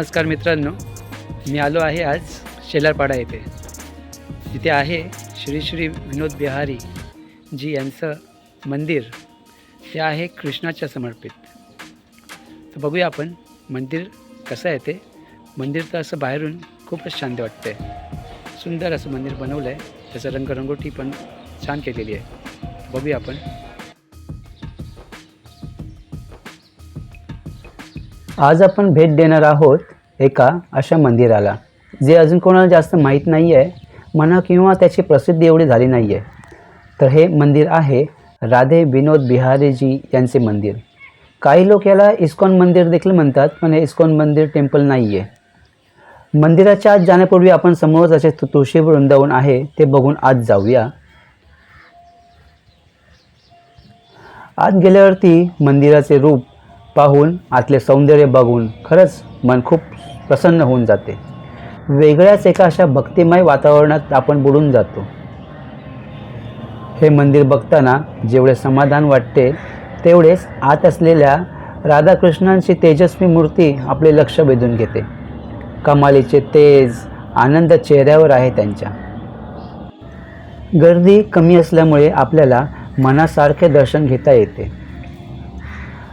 नमस्कार मित्रांनो. मी आलो आहे आज शेलारपाडा येथे. तिथे आहे श्री श्री विनोद बिहारी जी यांचं मंदिर. ते आहे कृष्णाच्या समर्पित. तर बघूया आपण मंदिर कसं आहे ते. मंदिर तर असं बाहेरून खूपच शांत वाटतं आहे सुंदर असं मंदिर बनवलं आहे त्याचं रंगरंगोटी पण छान केलेली आहे. बघूया आपण. आज आपण भेट देणार आहोत एका अशा मंदिराला. जे अजून कोणाला जास्त माहीत नाही आहे म्हणा किंवा त्याची प्रसिद्धी एवढी झाली नाही आहे तर हे मंदिर आहे राधे विनोद बिहारीजी यांचे मंदिर. काही लोक याला इस्कॉन मंदिर देखील म्हणतात पण हे इस्कॉन मंदिर टेम्पल नाही आहे मंदिराच्या आत जाण्यापूर्वी आपण समोरच असे तु- तुळशी वृंदावन आहे ते बघून आत जाऊया. आत गेल्यावरती मंदिराचे रूप पाहून आतले सौंदर्य बघून खरंच मन खूप प्रसन्न होऊन जाते. वेगळ्याच एका अशा भक्तिमय वातावरणात आपण बुडून जातो. हे मंदिर बघताना जेवढे समाधान वाटते तेवढेच आत असलेल्या राधाकृष्णांची तेजस्वी मूर्ती आपले लक्ष वेधून घेते. कमालीचे तेज आनंद चेहऱ्यावर आहे त्यांच्या. गर्दी कमी असल्यामुळे आपल्याला मनासारखे दर्शन घेता येते.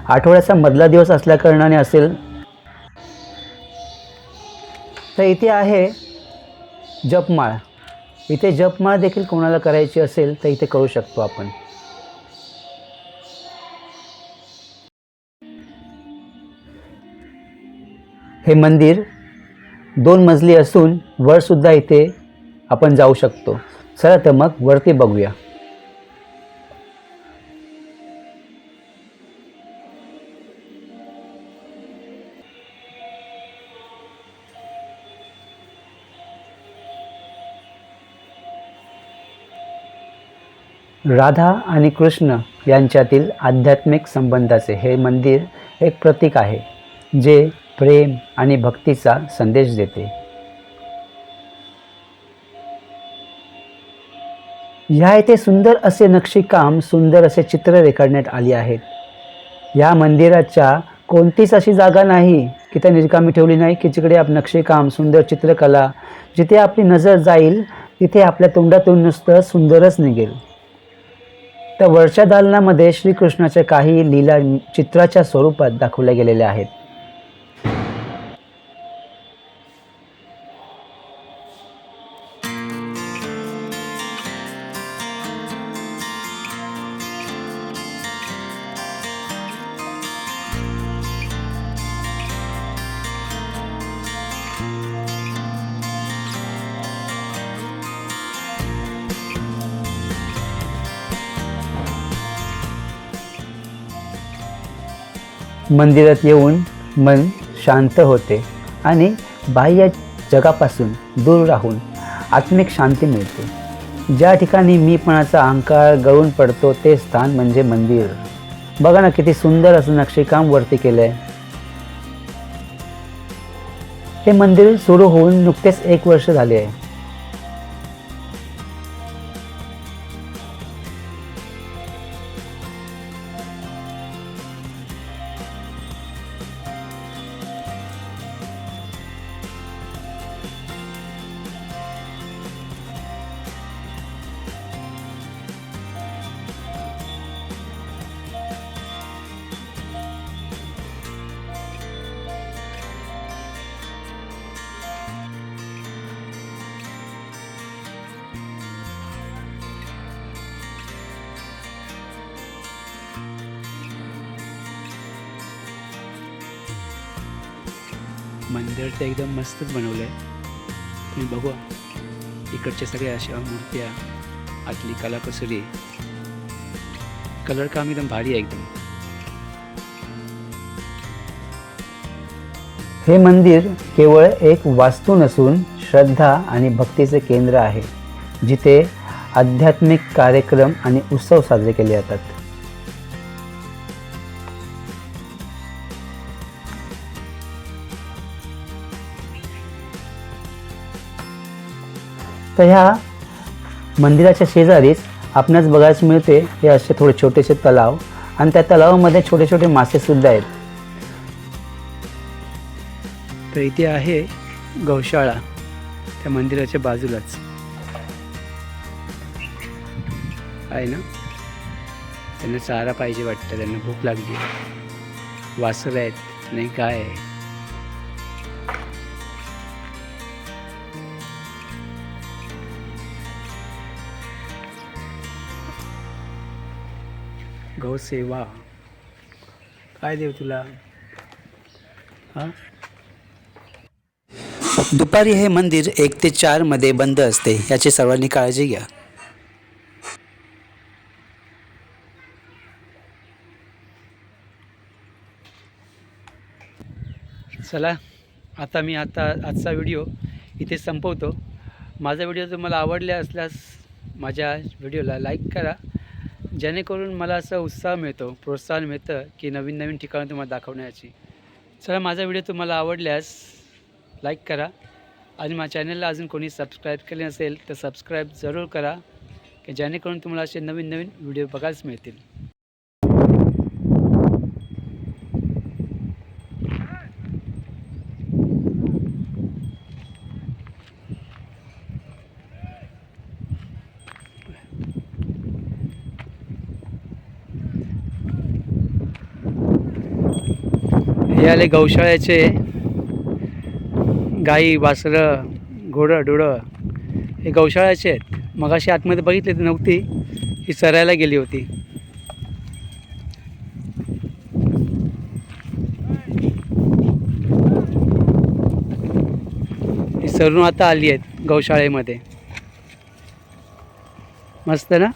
आठवड्याचा मधला दिवस असल्याकारणाने असेल. तर इथे आहे जपमाळ. इथे जपमाळ देखील कोणाला करायची असेल तर इथे करू शकतो आपण. हे मंदिर दोन मजली असून वरसुद्धा इथे आपण जाऊ शकतो. चला तर मग वरती बघूया. राधा आणि कृष्ण यांच्यातील आध्यात्मिक संबंधाचे हे मंदिर एक प्रतीक आहे जे प्रेम आणि भक्तीचा संदेश देते. ह्या येथे सुंदर असे नक्षीकाम सुंदर असे चित्र रेखाडण्यात आली आहेत. या मंदिराच्या कोणतीच अशी जागा नाही की त्या निरकामी ठेवली नाही की जिकडे आप नक्षीकाम सुंदर चित्रकला जिथे आपली नजर जाईल तिथे आपल्या तोंडातून नुसतं सुंदरच निघेल. त्या वरच्या दालनामध्ये श्रीकृष्णाच्या काही लीला चित्राच्या स्वरूपात दाखवल्या गेलेल्या आहेत. मंदिरात येऊन मन शांत होते आणि बाह्य जगापासून दूर राहून आत्मिक शांती मिळते. ज्या ठिकाणी मीपणाचा अहंकार गळून पडतो ते स्थान म्हणजे मंदिर. बघा ना किती सुंदर असं नक्षीकाम वरती केलं आहे हे मंदिर सुरू होऊन नुकतेच एक वर्ष झाले आहे. मंदिर तर एकदम मस्तच बनवलं आहे तुम्ही बघू. इकडच्या सगळ्या अशा मूर्त्या आतली कलाकुसरी. कलर काम एकदम भारी आहे एकदम. हे मंदिर केवळ एक वास्तू नसून श्रद्धा आणि भक्तीचे केंद्र आहे जिथे आध्यात्मिक कार्यक्रम आणि उत्सव साजरे केले जातात. तर ह्या मंदिराच्या शेजारीच आपणास बघायला मिळते हे असे थोडे छोटेसे तलाव आणि त्या तलावामध्ये छोटे छोटे मासे सुद्धा आहेत. तर इथे आहे गौशाळा त्या मंदिराच्या बाजूलाच. आहे ना? त्यांना चारा पाहिजे वाटतं त्यांना भूक लागली. वासरं आहेत नाही काय आहे? गौसेवा काय देऊ तुला? हां? दुपारी हे मंदिर एक ते चारमध्ये बंद असते याची सर्वांनी काळजी घ्या. चला आता मी आता आजचा व्हिडिओ इथे संपवतो. माझा व्हिडिओ जर मला आवडला असल्यास माझ्या व्हिडिओला लाईक करा. जेणेकरून मला असा उत्साह मिळतो प्रोत्साहन मिळतं की नवीन नवीन ठिकाणं तुम्हाला दाखवण्याची. चला माझा व्हिडिओ तुम्हाला आवडल्यास लाईक करा आणि माझ्या चॅनलला अजून कोणी सबस्क्राईब केले नसेल तर सबस्क्राईब जरूर करा की जेणेकरून तुम्हाला असे नवीन नवीन व्हिडिओ बघायलाच मिळतील. हे आले गौशाळ्याचे गाई वासरं घोडं डोळं हे गौशाळ्याचे आहेत. मगाशी आतमध्ये बघितले तर नव्हती. ही चरायला गेली होती. ही सरून आता आली आहेत गौशाळेमध्ये. मस्त ना?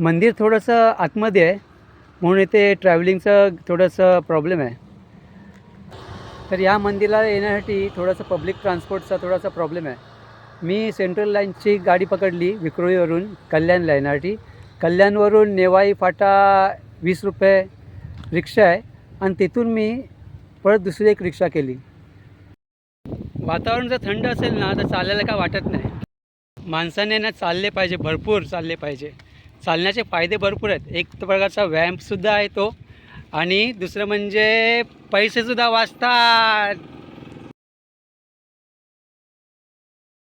मंदिर थोडंसं आतमध्ये आहे. म्हणून इथे ट्रॅव्हलिंगचं थोडंसं प्रॉब्लेम आहे. तर या मंदिराला येण्यासाठी थोडासा पब्लिक ट्रान्सपोर्टचा थोडासा प्रॉब्लेम आहे. मी सेंट्रल लाईनची गाडी पकडली विक्रोळीवरून कल्याणला येण्यासाठी कल्याणवरून नेवाई फाटा वीस रुपये रिक्षा आहे. आणि तिथून मी परत दुसरी एक रिक्षा केली. वातावरण जर थंड असेल ना तर चालायला काय वाटत नाही. माणसाने ना चालले पाहिजे भरपूर चालले पाहिजे. चालण्याचे फायदे भरपूर आहेत. एक प्रकारचा व्यायामसुद्धा आहे तो. आणि दुसरं म्हणजे पैसेसुद्धा वाचतात.